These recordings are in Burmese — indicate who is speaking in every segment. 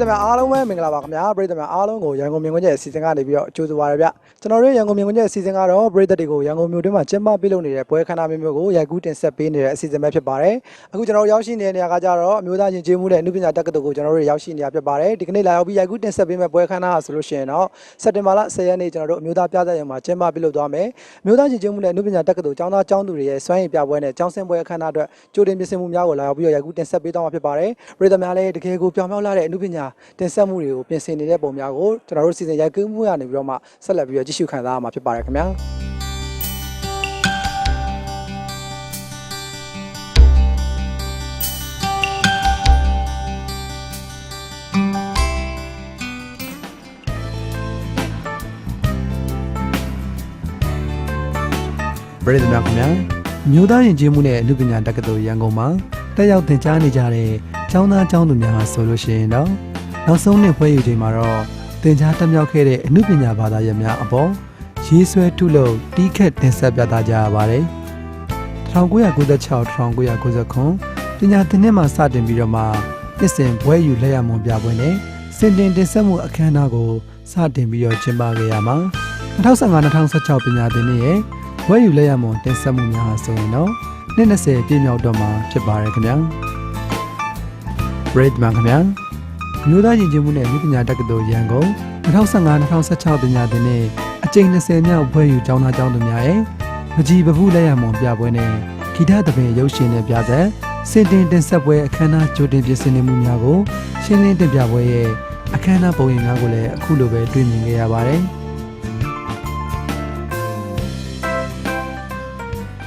Speaker 1: သမားအားလုံးပဲမင်္ဂလာပါခင်ဗျာပရိသတ်များအားလုံးကိုရန်ကုန်မြို့ကွင်းကျဲအစီအစဉ်ကနေပြီးတော့ကြိုဆိုပါရဗျကျွန်တော်တို့ရန်ကုန်မြို့ကွင်းကျဲအစီအစဉ်ကတော့ပရိသတ်တွေကိုရန်ကုန်မြို့တွင်းမှာကျင်းပပြုလုပ်နေတဲ့ပွဲခန်းနာမျိုးမျိုးကိုရိုက်ကူးတင်ဆက်ပေးနေတဲ့အစီအစဉ်ပဲဖြစ်ပါတယ်အခုကျွန်တော်တို့ရောက်ရှိနေတဲ့နေရာကကြတော့အမျိုးသားရင်ကျေးမှုနဲ့အမှုပညာတက္ကသိုလ်ကိုကျွန်တော်တို့ရောက်ရှိနေတာဖြစ်ပါတယ်ဒီကနေ့လာရောက်ပြီးရိုက်ကူးတင်ဆက်ပေးမဲ့ပွဲခန်းနာဆိုလို့ရှိရင်တော့စက်တင်ဘာလ10ရက်နေ့ကျွန်တော်တို့အမျိုးသားပြသရုံမှာကျင်းပပြုလုပ်သွားမယ်အမျိုးသားရင်ကျေးမှုနဲ့အမှုပညာတက္ကသိုလ်ကျောင်းသားကျောင်းသူတွေရဲ့စွမ်းရည်ပြပွဲနဲ့ကျောင်းဆင်းပွဲအခမ်းအနားအတွက်ကြိုတင်ပြင်ဆင်မှုများကိုလာရောက်ပြီးတော့ရိုက်ကူးတင်ဆက်ပေးသွားမှာဖြစ်ပါတယ်ပရိသတ်များလည်းတကယ်ကိုပြောင်းပြောင်းလာတဲ့အမှုပညာတင်ဆက်မှုတွေကိုပြင်ဆင်နေတဲ့ပုံများကိုကျွန်တော်တို့စီစဉ်ရိုက်ကူးမှုရနေပြီးတော့မှဆက်လက်ပြီးတော့ကြည့်ရှုခံစားရမှာဖြစ်ပါတယ်ခင်ဗျာပရိသတ်များခင်ဗျာမြို့သားရင်ကျေးမှုနဲ့အမှုပညာတက္ကသိုလ်ရန်ကုန်မှာတက်ရောက်သင်ကြားနေကြတဲ့ကျောင်းသားကျောင်းသူများဟာဆိုလို့ရှိရင်တော့ နောက်ဆုံးနှစ်ဖွဲယူချိန်မှာတော့သင်ကြားတက်မြောက်ခဲ့တဲ့အမှုပညာဘာသာရပ်များအပေါ်ရေးဆွဲထုလို့တီးခတ်တင်ဆက်ပြသကြရပါတယ်1996 1999ပညာသင်နှစ်မှာစတင်ပြီးတော့မှနှစ်စဉ်ဘွဲယူလက်ရမွန်ပြပွဲနဲ့စင်တင်တင်ဆက်မှုအခမ်းအနားကိုစတင်ပြီးတော့ကျင်းပခဲ့ရမှာ2015-2016ပညာသင်နှစ်ရဲ့ဝဲယူလက်ရမွန်တင်ဆက်မှုများဟာဆိုရင်တော့နှစ်20ပြည့်မြောက်တော့မှာဖြစ်ပါရခင်ဗျာ Bread Man ခင်ဗျာ မြို့သားရင်ကျင်းမှုနဲ့မြို့ပညာတက္ကသိုလ်ရန်ကုန်2015-2016ပညာသင်နှစ်အကြိမ်20မြောက်ဘွဲယူကျောင်းသားကျောင်းသူများရဲ့မကြီးပပုလက်ရမွန်ပြပွဲနဲ့ဂီတသဘင်ရုပ်ရှင်နဲ့ပြဆက်စင်တင်တင်ဆက်ပွဲအခမ်းအနားကြိုတင်ပြင်ဆင်နေမှုများကိုရှင်းလင်းတင်ပြပွဲရဲ့အခမ်းအနားပုံရိပ်များကိုလည်းအခုလိုပဲတွေ့မြင်ခဲ့ရပါတယ်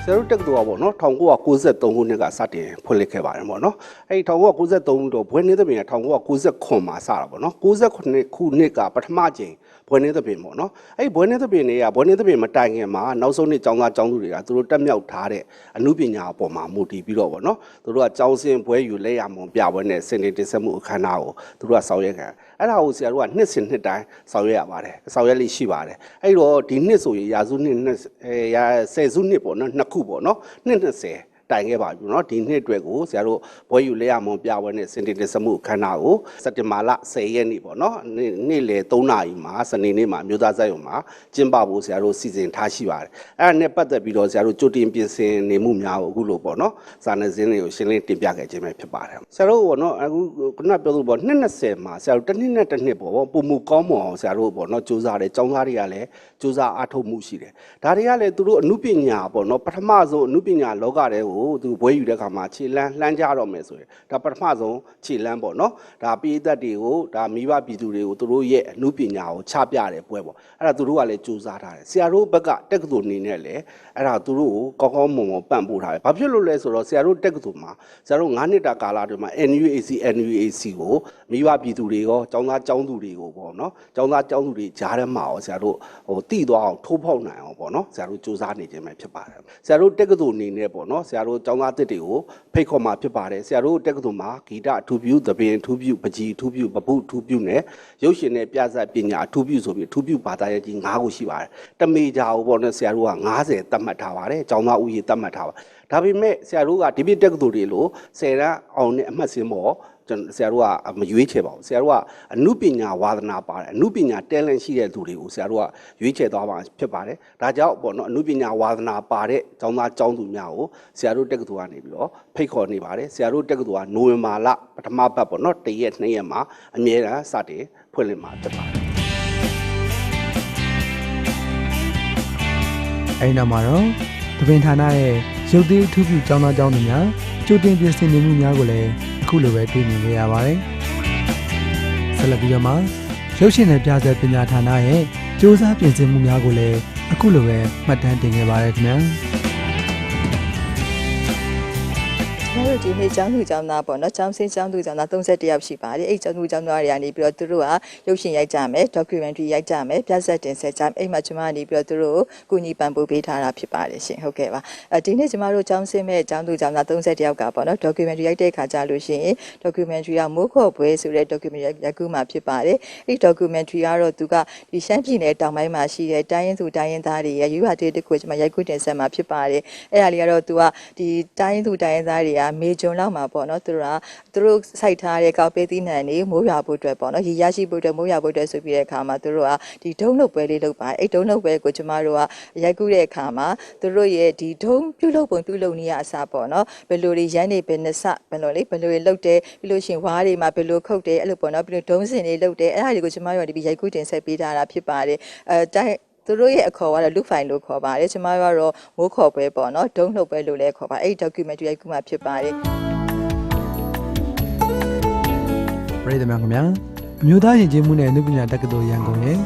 Speaker 2: ဆရာတို့တက္ကသိုလ်ကပေါ့နော်1993ခုနှစ်ကစတင်ဖွင့်လှစ်ခဲ့ပါတယ်ပေါ့နော်အဲဒီ1993တော့ဘွဲနေသဘင်က1999မှာစတာပေါ့နော်69ခုနှစ်ကပထမကြိမ် ဘွဲနေသဘင်ပေါ့နော်အဲဒီဘွဲနေသဘင်တွေကဘွဲနေသဘင်မတိုင်ခင်မှာနောက်ဆုံးနှစ်ကျောင်းသားကျောင်းသူတွေကသူတို့တက်မြောက်ထားတဲ့အမှုပညာအပေါ်မှာမူတည်ပြီးတော့ပေါ့နော်သူတို့ကကျောင်းစင်ဘွဲယူလက်ရမွန်ပြပွဲနဲ့စင်တင်တင်ဆက်မှုအခမ်းအနားကိုသူတို့ကဆောင်ရွက်ခဲ့အဲ့ဒါကိုဆရာတို့ကနှစ်စဉ်နှစ်တိုင်းဆောင်ရွက်ရပါတယ်ဆောင်ရွက်လိရှိပါတယ်အဲ့တော့ဒီနှစ်ဆိုရင်ရာစုနှစ်နှစ်အဲရာဆယ်စုနှစ်ပေါ့နော်နှစ်ခုပေါ့နော်နှစ်20 တိုင်ခဲ့ပါပြီเนาะဒီနှစ်အတွက်ကိုဆရာတို့ဘွဲယူလဲရမွန်ပြပွဲနဲ့စင်တင်တင်ဆက်မှုအခမ်းအနားကိုစက်တင်ဘာလ10ရက်နေ့ပေါ့เนาะနေ့နေ့လယ်3နာရီမှာစနေနေ့မှာမြို့သားဇာတ်ရုံမှာကျင်းပဖို့ဆရာတို့စီစဉ်ထားရှိပါတယ်အဲ့ဒါနဲ့ပတ်သက်ပြီးတော့ဆရာတို့ကြိုတင်ပြင်ဆင်နေမှုများကိုအခုလိုပေါ့เนาะစာနယ်ဇင်းတွေကိုရှင်းလင်းတင်ပြခဲ့ခြင်းပဲဖြစ်ပါတယ်ဆရာတို့ပေါ့เนาะအခုခုနပြောလို့ပေါ့နှစ်20မှာဆရာတို့တစ်နှစ်နဲ့တစ်နှစ်ပေါ့ပုံမူကောင်းမွန်အောင်ဆရာတို့ပေါ့เนาะစူးစမ်းတယ်ចောင်းသားတွေကလည်းစူးစမ်းအားထုတ်မှုရှိတယ်ဒါတွေကလည်းသူတို့အမှုပညာပေါ့เนาะပထမဆုံးအမှုပညာလောကတဲ့ကို ိုကိုသူဘွဲယူတဲ့အခါမှာခြေလန်းလှမ်းကြတော့မယ်ဆိုရင်ဒါပထမဆုံးခြေလန်းပေါ့နော်ဒါပြည်သက်တွေကိုဒါမိဘပြည်သူတွေကိုသူတို့ရဲ့အမှုပညာကိုချပြတဲ့ပွဲပေါ့အဲ့ဒါသူတို့ကလည်းစူးစမ်းထားတယ်ဆရာတို့ဘက်ကတက္ကသိုလ်နေနဲ့လည်းအဲ့ဒါသူတို့ကိုကောင်းကောင်းမွန်မွန်ပံ့ပိုးထားတယ်ဘာဖြစ်လို့လဲဆိုတော့ဆရာတို့တက္ကသိုလ်မှာဆရာတို့9နှစ်တာကာလတွေမှာ NUAC NUAC ကိုမိဘပြည်သူတွေရောចောင်းသားចောင်းသူတွေကိုပေါ့နော်ចောင်းသားចောင်းသူတွေကြားထဲမှာရောဆရာတို့ဟိုတိသွားအောင်ထိုးဖောက်နိုင်အောင်ပေါ့နော်ဆရာတို့စူးစမ်းနေခြင်းပဲဖြစ်ပါတယ်ဆရာတို့တက္ကသိုလ်နေနဲ့ပေါ့နော်ဆရာတို့ကျောင်းသားတစ်တွေကိုဖိတ်ခေါ်มาဖြစ်ပါတယ်ဆရာတို့တက္ကသိုလ်မှာဂီတအထူးပြုသဘင်အထူးပြုပကြီးအထူးပြုပပုအထူးပြုနဲ့ရုပ်ရှင်နဲ့ပြဇာတ်ပညာအထူးပြုဆိုပြီးအထူးပြုဘာသာရပ်ကြီး9ခုရှိပါတယ်တမေဂျာကိုပေါ့နော်ဆရာတို့က90သတ်မှတ်ထားပါတယ်ကျောင်းသားဦးရေသတ်မှတ်ထားပါဒါပေမဲ့ဆရာတို့ကဒီပြတက္ကသိုလ်တွေလို့10တန်းအောင်နဲ့အမှတ်စင်းပေါ့ ကျွန်တော်ဆရာတို့ကမရွေးချယ်ပါဘူးဆရာတို့ကအမှုပညာဝါသနာပါတယ်အမှုပညာ talent ရှိတဲ့သူတွေကိုဆရာတို့ကရွေးချယ်သွားပါဖြစ်ပါတယ်ဒါကြောင့်ပေါ့နော်အမှုပညာဝါသနာပါတဲ့ကျောင်းသားကျောင်းသူများကိုဆရာတို့တက္ကသိုလ်ကနေပြီးတော့ဖိတ်ခေါ်နေပါတယ်ဆရာတို့တက္ကသိုလ်ကနိုဝင်ဘာလပထမပတ်ပေါ့နော်တရက်နှစ်ရက်မှာအမြဲတမ်းစတင်ဖွင့်လှစ်မှာဖြစ်ပါတယ်
Speaker 1: အဲဒီနောက်မှာတော့သပင်ဌာနရဲ့ရုပ်သေးအထူးပြုကျောင်းသားကျောင်းသူများကြိုတင်ပြင်ဆင်နေမှုများကိုလည်း အခုလိုပဲတွေ့မြင်ခဲ့ရပါတယ်ဆက်လက်ပြီးတော့မှရုပ်ရှင်နဲ့ပြဇာတ်ပညာဌာနရဲ့စ조사ပြင်ဆင်မှုများကိုလည်းအခုလိုပဲမှတ်တမ်းတင်ခဲ့ပါတယ်ခင်ဗျာ
Speaker 3: ကျွန်တော်တို့ဒီနေ့ကျောင်းသူကျောင်းသားပေါ့နော်ကျောင်းစင်းကျောင်းသူကျောင်းသား31ယောက်ရှိပါတယ်အဲ့ကျောင်းသူကျောင်းသားတွေကနေပြီးတော့သူတို့ကရုပ်ရှင်ရိုက်ကြမယ် documentary ရိုက်ကြမယ်ပြဆက်တင်ဆက်ကြမယ်အဲ့မှာကျွန်မကနေပြီးတော့သူတို့ကိုကုညီပံ့ပိုးပေးထားတာဖြစ်ပါတယ်ရှင်ဟုတ်ကဲ့ပါအဲဒီနေ့ကျွန်မတို့ကျောင်းစင်းမဲ့ကျောင်းသူကျောင်းသား31ယောက်ကပေါ့နော် documentary ရိုက်တဲ့ခါကြလို့ရှိရင် documentary ကမိုးခေါ်ပွဲဆိုတဲ့ documentary ရိုက်ကူးမှာဖြစ်ပါတယ်အဲ့ documentary ကတော့သူကဒီရှမ်းပြည်နယ်တောင်ပိုင်းမှာရှိတဲ့တိုင်းရင်းသူတိုင်းရင်းသားတွေရဲ့ယူဟာတေးတစ်ခုကျွန်မရိုက်ကူးတင်ဆက်မှာဖြစ်ပါတယ်အဲ့ဒါလေးကတော့သူကဒီတိုင်းရင်းသူတိုင်းရင်းသားတွေကမေဂျွန်လောက်မှာပေါ့နော်သူတို့ကသူတို့စိုက်ထားတဲ့ကောက်ပေးသီးနှံတွေမိုးရွာဖို့အတွက်ပေါ့နော်ရေရရှိဖို့အတွက်မိုးရွာဖို့အတွက်ဆိုပြီးတဲ့အခါမှာသူတို့ကဒီဒုံးလုပ်ပွဲလေးလုပ်ပါအဲ့ဒုံးလုပ်ပွဲကိုကျမတို့ကရိုက်ကူးတဲ့အခါမှာသူတို့ရဲ့ဒီဒုံးပြုတ်လုပ်ပုံပြုတ်လုပ်နည်းအစားပေါ့နော်ဘယ်လိုတွေရမ်းနေဘယ်နှစဘယ်လိုလေဘယ်လိုတွေလုပ်တယ်ပြီးလို့ရှိရင်ဝါးတွေမှာဘယ်လိုခုတ်တယ်အဲ့လိုပေါ့နော်ပြီးလို့ဒုံးစင်တွေလုပ်တယ်အဲ့ဒါတွေကိုကျမတို့ကဒီရိုက်ကူးတင်ဆက်ပေးထားတာဖြစ်ပါတယ်အဲတိုင်း သူတို့ရဲ့အခေါ်ကတော့လူဖိုင်လို့ခေါ်ပါတယ်ကျမတို့ကတော့မိုးခေါ်ပွဲပေါ့နော်ဒုံးလှုပ်ပွဲလို့လည်းခေါ်ပါအဲ့ဒီ documentary ရိုက်ကူးမှာဖြစ်ပါတယ်
Speaker 1: ပရိသတ်များခင်ဗျာအမျိုးသားယဉ်ကျေးမှုနဲ့အနုပညာတက္ကသိုလ်ရန်ကုန်ရဲ့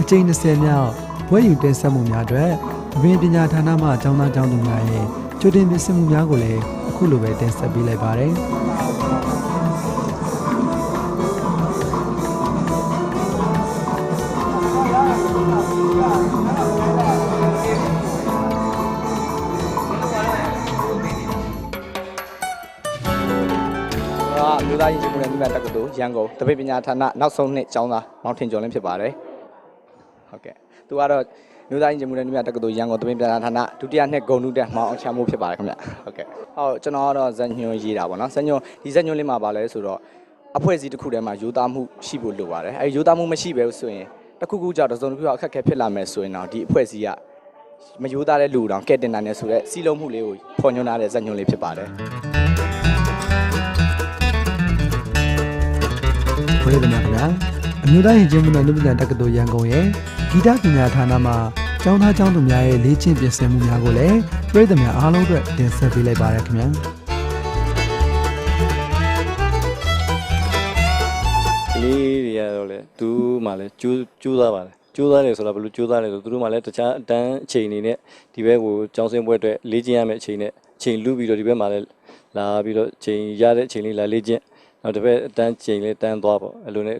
Speaker 1: အကြိမ်20မြောက်ဘွဲ့ယူတင်ဆက်မှုများအတွက်အပင်ပညာဌာနမှအကြောင်းသားကျောင်းသူများရဲ့ကြိုတင်ပြင်ဆင်မှုများကိုလည်းအခုလိုပဲတင်ဆက်ပေးလိုက်ပါတယ်
Speaker 4: မျိုးသားရင်ကျေးမှုနဲ့မြတ်တက္ကသိုလ်ရန်ကုန်တပိတ်ပညာဌာနနောက်ဆုံးနှစ်ကျောင်းသားမောင်ထင်ကျော်လင်းဖြစ်ပါတယ်ဟုတ်ကဲ့သူကတော့မျိုးသားရင်ကျေးမှုနဲ့မြတ်တက္ကသိုလ်ရန်ကုန်တပိတ်ပညာဌာနဒုတိယနှစ်ဂုဏ်ထူးတက်မောင်အောင်ချမ်းမိုးဖြစ်ပါတယ်ခင်ဗျဟုတ်ကဲ့ဟုတ်ကျွန်တော်ကတော့ဇက်ညွန်ရေးတာပေါ့နော်ဇက်ညွန်ဒီဇက်ညွန်လေးမှာပါလဲဆိုတော့အဖွဲ့အစည်းတစ်ခုထဲမှာယူသားမှုရှိဖို့လိုပါတယ်အဲဒီယူသားမှုမရှိပဲဆိုရင်တစ်ခုခုကြောင့်တစ်စုံတစ်ခုအခက်အခဲဖြစ်လာမယ်ဆိုရင်တော့ဒီအဖွဲ့အစည်းကမယူသားတဲ့လူတောင်ကဲတင်နိုင်တယ်ဆိုတော့စီလုံးမှုလေးကိုဖော်ညွှန်းထားတဲ့ဇက်ညွန်လေးဖြစ်ပါတယ်
Speaker 1: ပရိသတ်များခင်ဗျာအမျိုးသားယဉ်ကျေးမှုနဲ့အနုပညာတက္ကသိုလ်ရန်ကုန်ရဲ့ဂီတပညာဌာနမှကျောင်းသားကျောင်းသူများရဲ့လေ့ကျင့်ပြင်ဆင်မှုများကိုလည်းပရိသတ်များအားလုံးအတွက်တင်ဆက်ပေးလိုက်ပါရခင်ဗျာ
Speaker 5: ကလေးတွေကတော့လေသူမှလည်းကျိုးကျိုးသားပါလေကျိုးသားတယ်ဆိုတာဘယ်လိုကျိုးသားလဲဆိုသူတို့မှလည်းတခြားအတန်းအချိန်အနေနဲ့ဒီဘက်ကိုကျောင်းဆင်းပွဲအတွက်လေ့ကျင့်ရမယ့်အချိန်နဲ့အချိန်လူပြီးတော့ဒီဘက်မှာလည်းလာပြီးတော့အချိန်ရတဲ့အချိန်လေးလာလေ့ကျင့် နောက်တစ်ဘက်အတန်းချိန်လေးတန်းသွားပေါ့အဲ့လိုနဲ့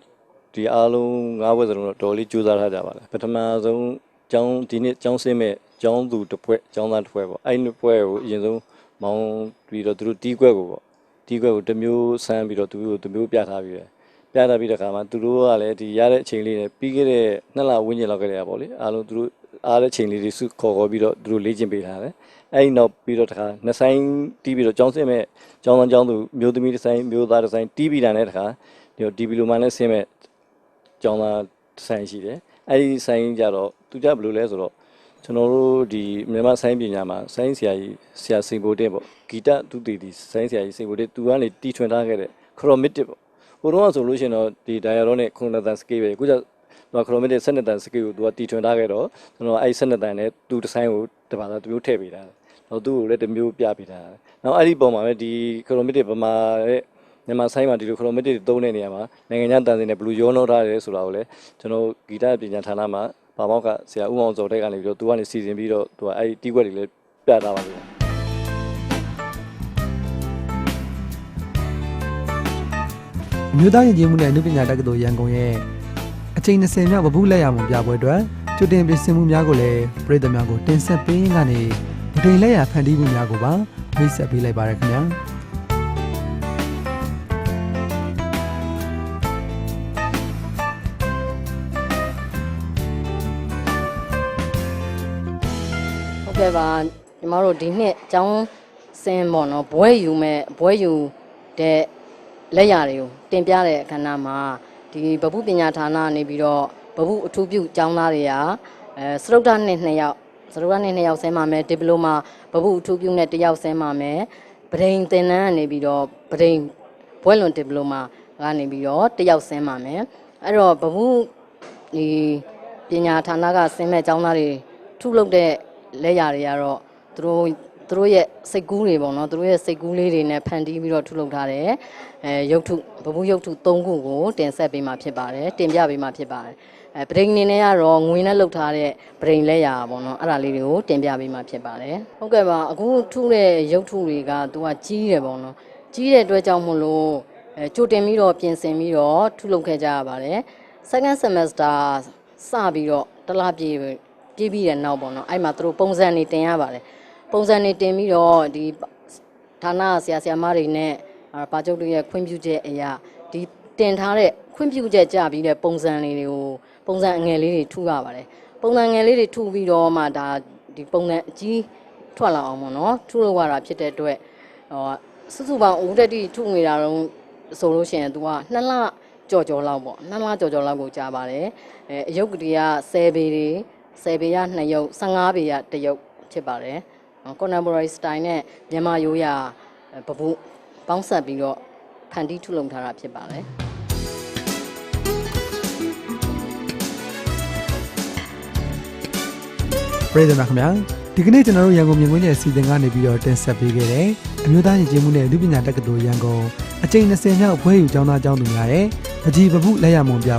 Speaker 5: ဒီအားလုံး၅ဘွဲ့စလုံးတော့တော်လေးကျိုးစားထားကြပါလေပထမဆုံးကျောင်းဒီနေ့ကျောင်းဆင်းမဲ့ကျောင်းသူတစ်ဖွဲ့ကျောင်းသားတစ်ဖွဲ့ပေါ့အဲ့ဒီတစ်ဖွဲ့ကိုအရင်ဆုံးမောင်းပြီးတော့သူတို့တီးခွက်ကိုပေါ့တီးခွက်ကိုတစ်မျိုးဆန်းပြီးတော့သူတို့တစ်မျိုးပြထားပြီးတယ်ပြတာပြီးတဲ့ခါမှာသူတို့ကလည်းဒီရတဲ့အချိန်လေးနဲ့ပြီးခဲ့တဲ့နှစ်လဝန်းကျင်လောက်ကလေးอ่ะပေါ့လေအားလုံးသူတို့ အားတဲ့အချိန်လေးတွေစုခေါ်ခေါ်ပြီးတော့သူတို့လေ့ကျင့်ပေးထားတယ်အဲ့ဒီနောက်ပြီးတော့တခါနှစ်ဆိုင်တီးပြီးတော့ကျောင်းဆင်းမဲ့ကျောင်းသားကျောင်းသူမျိုးသမီးတစ်ဆိုင်မျိုးသားတစ်ဆိုင်တီးပြီးတာနဲ့တခါဒီဒီဗီလိုမှလည်းဆင်းမဲ့ကျောင်းသားတစ်ဆိုင်ရှိတယ်အဲ့ဒီဆိုင်ကြတော့သူကြဘယ်လိုလဲဆိုတော့ကျွန်တော်တို့ဒီမြန်မာဆိုင်းပညာမှာဆိုင်းဆရာကြီးဆရာစိန်ဘိုတင်ပေါ့ဂီတသူတည်တည်ဆိုင်းဆရာကြီးစိန်ဘိုတင်သူကနေတီထွင်ထားခဲ့တဲ့ခရိုမက်တစ်ပေါ့ဟိုတော့ဆိုလို့ရှိရင်တော့ဒီ dial နဲ့ခုနတန်စကေးပဲအခုကျ တော့ခရိုမက်တစ်12တန်စကေးကိုသူကတီထွင်ထားခဲ့တော့ကျွန်တော်အဲ့12တန်နဲ့သူဒီဇိုင်းကိုတပါးသားတစ်မျိုးထည့်ပေးတာတော့သူ့ကိုလည်းတစ်မျိုးပြပေးတာနောက်အဲ့ဒီပုံမှာပဲဒီခရိုမက်တစ်ပမာရဲ့မြန်မာဆိုင်မှာဒီလိုခရိုမက်တစ်သုံးတဲ့နေရာမှာနိုင်ငံခြားတန်စင်နဲ့ဘလူးရောနှောထားတယ်ဆိုတာကိုလည်းကျွန်တော်ဂီတပညာဌာနမှာဘာမောက်ကဆရာဦးအောင်စောတဲ့ကနေပြီးတော့သူကနေစီစဉ်ပြီးတော့သူကအဲ့ဒီတီးခွက်တွေလည်းပြထားပါလိမ့်မယ်
Speaker 1: အမျိုးသားယဉ်ကျေးမှုနဲ့အနုပညာတက္ကသိုလ်ရန်ကုန်ရဲ့အ ချိန်20မြောက်ဗဘူးလက်ရမှုပြပွဲအတွက်ကြိုတင်ပြင်ဆင်မှုများကိုလည်းပြည်သူများကိုတင်ဆက်ပေးရင်းကနေဗဒိန်လက်ရဖန်တီးမှုများကိုပါမိတ်ဆက်ပေးလိုက်ပါရခင်ဗျာ
Speaker 6: ဟုတ်ကဲ့ပါညီမတို့ဒီနှစ်ကျောင်းစင်ပေါ့နော်ဘွဲယူမဲ့ဘွဲယူတဲ့လက်ရာတွေကိုတင်ပြတဲ့အခမ်းအနားမှာ ဒီဗပုပညာဌာနကနေပြီးတော့ဗပုအထူးပြုကျောင်းသားတွေကအဲစရုပ်ဒနှစ်နှစ်ယောက်စရုပ်ဒနှစ်နှစ်ယောက်ဆင်းပါမယ်ဒီပလိုမာဗပုအထူးပြုနဲ့တစ်ယောက်ဆင်းပါမယ်ပဒိန်သင်တန်းကနေပြီးတော့ပဒိန်ဘွဲလွန်ဒီပလိုမာကနေပြီးတော့တစ်ယောက်ဆင်းပါမယ်အဲ့တော့ဗပုဒီပညာဌာနကဆင်းမဲ့ကျောင်းသားတွေထုလုပ်တဲ့လက်ရာတွေကတော့သူတို့ သူတို့ရဲ့စိတ်ကူးတွေပေါ့နော်သူတို့ရဲ့စိတ်ကူးလေးတွေနဲ့ဖန်တီးပြီးတော့ထုတ်လုပ်ထားတယ်အဲရုပ်ထုဗပုရုပ်ထု၃ခုကိုတင်ဆက်ပေးมาဖြစ်ပါတယ်တင်ပြပေးมาဖြစ်ပါတယ်အဲပရိန်အနေနဲ့ကတော့ငွေနဲ့လုပ်ထားတဲ့ပရိန်လက်ရာပေါ့နော်အဲ့ဒါလေးတွေကိုတင်ပြပေးมาဖြစ်ပါတယ်ဟုတ်ကဲ့ပါအခုထုတဲ့ရုပ်ထုတွေကသူကကြီးတယ်ပေါ့နော်ကြီးတဲ့အတွက်ကြောင့်မို့လို့အဲကြိုတင်ပြီးတော့ပြင်ဆင်ပြီးတော့ထုလုပ်ခဲ့ကြရပါတယ် second semester စပြီးတော့တစ်လပြည့်ပြည့်ပြီးတဲ့နောက်ပေါ့နော်အဲ့မှာသူတို့ပုံစံနေတင်ရပါတယ် ပုံစံနေတင်ပြီးတော့ဒီဌာနဆရာဆရာမတွေနဲ့အာပါချုပ်တွေရဲ့ခွင့်ပြုချက်အရာဒီတင်ထားတဲ့ခွင့်ပြုချက်ကြပြီးတဲ့ပုံစံလေးတွေကိုပုံစံအငယ်လေးတွေထုရပါတယ်ပုံစံငယ်လေးတွေထုပြီးတော့မှဒါဒီပုံစံအကြီးထွက်လာအောင်ပေါ့နော်ထုလို့ရတာဖြစ်တဲ့အတွက်ဟောစုစုပေါင်းဦးတက်တိထုငွေတာတော့ဆိုလို့ရှိရင် तू ကနှစ်လကြော်ကြော်လောက်ပေါ့နှစ်လကြော်ကြော်လောက်ကိုကြာပါတယ်အဲအယုတ်ကလေးက10ပေတွေ10ပေက2ယုတ်15ပေက1ယုတ်ဖြစ်ပါတယ် contemporary style နဲ့မြန်မာရိုးရာပပုပေါင်းဆက်ပြီးတော့ဖန်တီးထုလုပ်ထားတာဖြစ်ပါတယ်
Speaker 1: ပြည်သူများခင်ဗျာဒီကနေ့ကျွန်တော်တို့ရန်ကုန်မြင်ကွင်းရဲ့အစီအစဉ်ကနေပြီးတော့တင်ဆက်ပေးခဲ့တယ်အမျိုးသားညီကျေးမှုနဲ့လူပညာတက္ကသိုလ်ရန်ကုန်အကျိန်20မြောက်ဘွဲယူကျောင်းသားကျောင်းသူများရဲ့အကြည်ပပုလက်ရမွန်ပြ